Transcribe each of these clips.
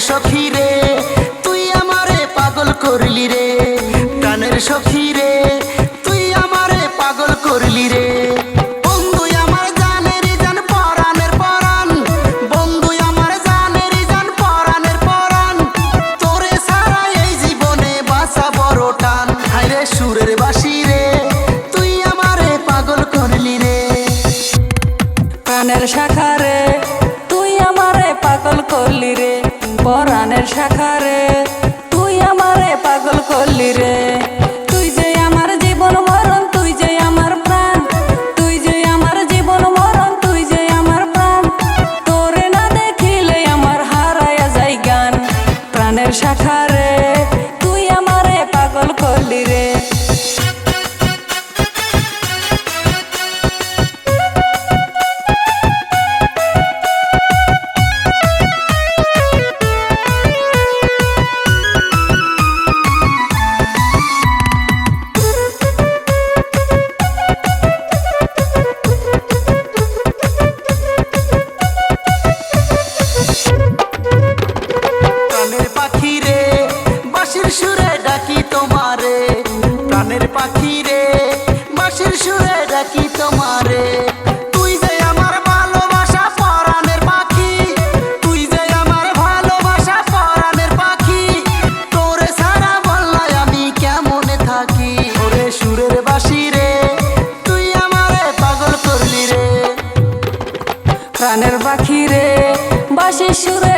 সখী রে, তুই আমারে পাগল করলি রে। প্রাণের সখী রে, তুই আমারে পাগল করলি রে। বাসি রে তুই আমারে পাগল করলি রে। শাখার প্রাণের সুরে ডাকি তোমারে। পাখি তোরে আমি থাকি? বাঁশি রে, তুই রে। প্রাণের পাখি রে, বাসি সুরে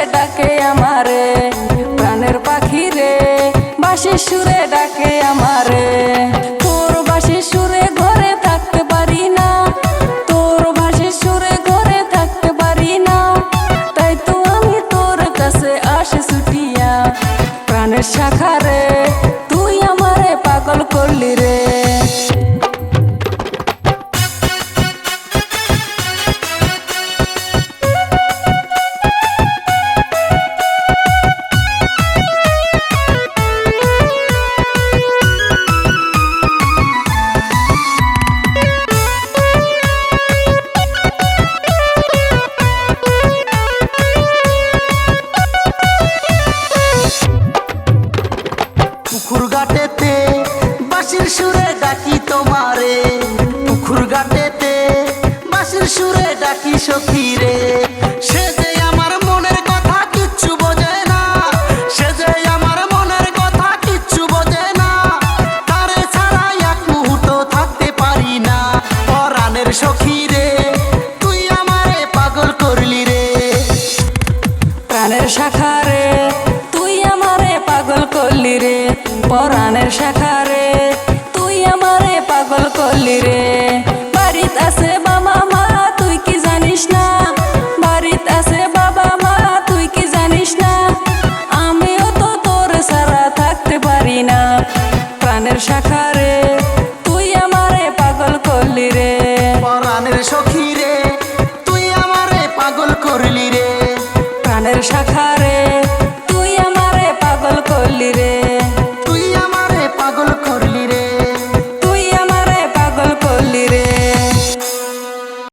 প্রাণের শাখারে ঘাটেতে বাঁশির সুরে ডাকি সখী রে। সে যে আমার মনের কথা কিচ্ছু বোঝে না। সে যে আমার মনের কথা কিচ্ছু বোঝে না। তারে ছাড়া এক মুহূর্ত থাকতে পারি না। পরাণের সখী রে, তুই আমারে পাগল করলি রে। প্রাণের শাখারে তুই আমারে পাগল করলি রে। পরাণের শাখারে রে